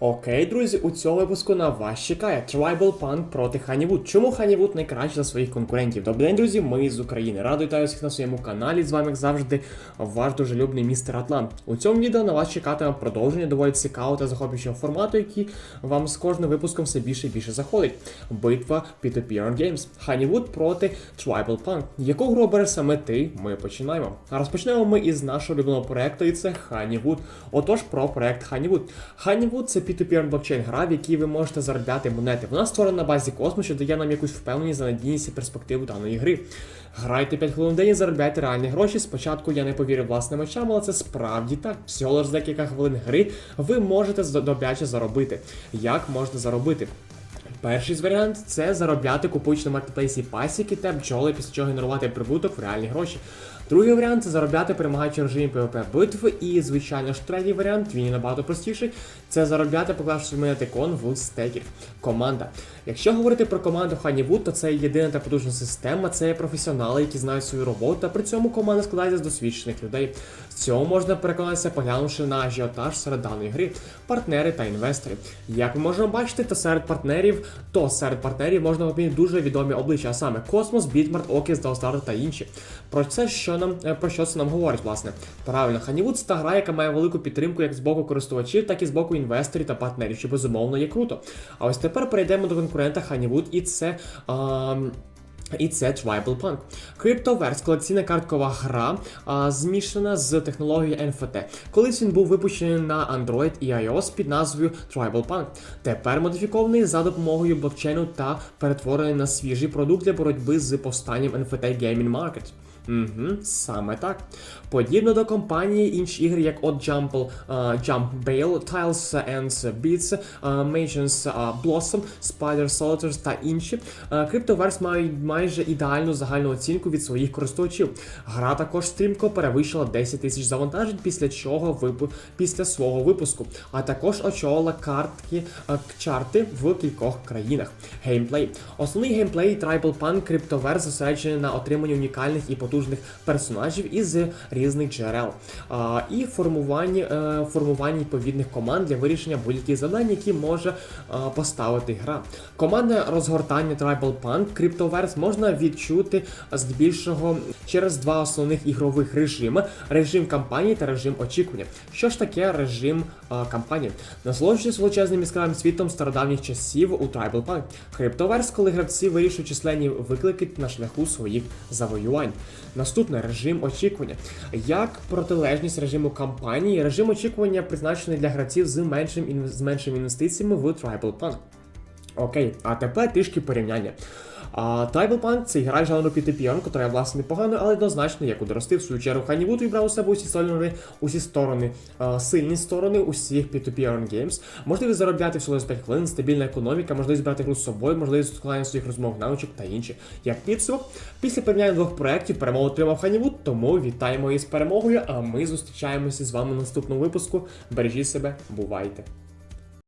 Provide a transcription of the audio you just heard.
Окей, друзі, у цьому випуску на вас чекає Tribal Punk проти Ханівуд. Чому Ханівуд найкраще за своїх конкурентів? Добрий день, друзі, ми з України. Радо вітаю всіх на своєму каналі. З вами, як завжди, ваш дружелюбний містер Атлант. У цьому відео на вас чекатиме продовження доволі цікавого та захоплюючого формату, який вам з кожним випуском все більше і більше заходить. Битва P2P Games. Ханівуд проти Tribal Punk. Яку гру обере саме ти? Ми починаємо. А розпочнемо ми із нашого улюбленого проекту, і це Honeywood. Отож, про проект Honeywood. Honeywood – це P2P блокчейн гра, в якій ви можете заробляти монети. Вона створена на базі космосу, що дає нам якусь впевненість за надійність і перспективу даної гри. Грайте 5 хвилин в день і заробляйте реальні гроші. Спочатку я не повірив власним очам, але це справді так. Всього лиш за декілька хвилин гри ви можете добряче заробити. Як можна заробити? Перший варіант це заробляти купуючи на маркетплейсі пасіки та бджоли, після чого генерувати прибуток в реальні гроші. Другий варіант це заробляти перемагаючи режимі PvP битви. І, звичайно ж, третій варіант, він набагато простіший, це заробляти, поклавши монети кон в стекер. Команда. Якщо говорити про команду Honeywood, то це єдина та потужна система, це є професіонали, які знають свою роботу, та при цьому команда складається з досвідчених людей. З цього можна переконатися, поглянувши на ажіотаж серед даної гри, партнери та інвестори. Як ми можемо бачити, то серед партнерів, то серед партнерів можна помітити дуже відомі обличчя, а саме Космос, Бітмарт, Окіс, Далстар та інші. Про це що нам е, про що це нам говорить, власне? Правильно, Ханівуд – це та гра, яка має велику підтримку як з боку користувачів, так і з боку інвесторів та партнерів, що безумовно є круто. А ось тепер перейдемо до конкурента Ханівуд, і це. ам, і це Tribal Punk. CryptoVerse – колекційна карткова гра, а, змішана з технологією NFT. Колись він був випущений на Android і iOS під назвою Tribal Punk. Тепер модифікований за допомогою блокчейну та перетворений на свіжий продукт для боротьби з повстанням NFT Gaming Market. Угу, саме так. Подібно до компанії інші ігри, як от Jumble, а, Jump Bale, Tiles and Beats, а, Magians а, Blossom, Spider Solitaires та інші. а, CryptoVerse має майже ідеальну загальну оцінку від своїх користувачів. Гра також стрімко перевищила 10 тисяч завантажень, після чого випу... після свого випуску, а також очолила картки чарти в кількох країнах. Геймплей. Основний геймплей Tribal Punk CryptoVerse зосереджений на отриманні унікальних і потужних персонажів із різних джерел а, і формуванні, е, формуванні відповідних команд для вирішення будь-яких завдань, які може а, поставити гра. Командне розгортання Tribal Punk CryptoVerse можна відчути здебільшого через два основних ігрових режими: режим кампанії та режим очікування. Що ж таке режим а, кампанії? Насолоджуючись величезним яскравим світом стародавніх часів у Tribal Punk. CryptoVerse, коли гравці вирішують численні виклики на шляху своїх завоювань. Наступне режим очікування. Як протилежність режиму кампанії, режим очікування призначений для гравців з меншим з меншими інвестиціями в Tribal Punk. Окей, а тепер трішки порівняння. А Tribal це гра жанру P2P, котра власне непоганою, але однозначно як удорости. В свою чергу Honeywood вибрав у себе усі сторони, усі сторони, а, сильні сторони усіх P2P Games. Можливість заробляти всього за 5 хвилин, стабільна економіка, можливість брати гру з собою, можливість складання своїх розмов навичок та інші. Як підсумок, після порівняння двох проєктів перемогу отримав Honeywood, тому вітаємо її з перемогою, а ми зустрічаємося з вами в наступному випуску. Бережіть себе, бувайте!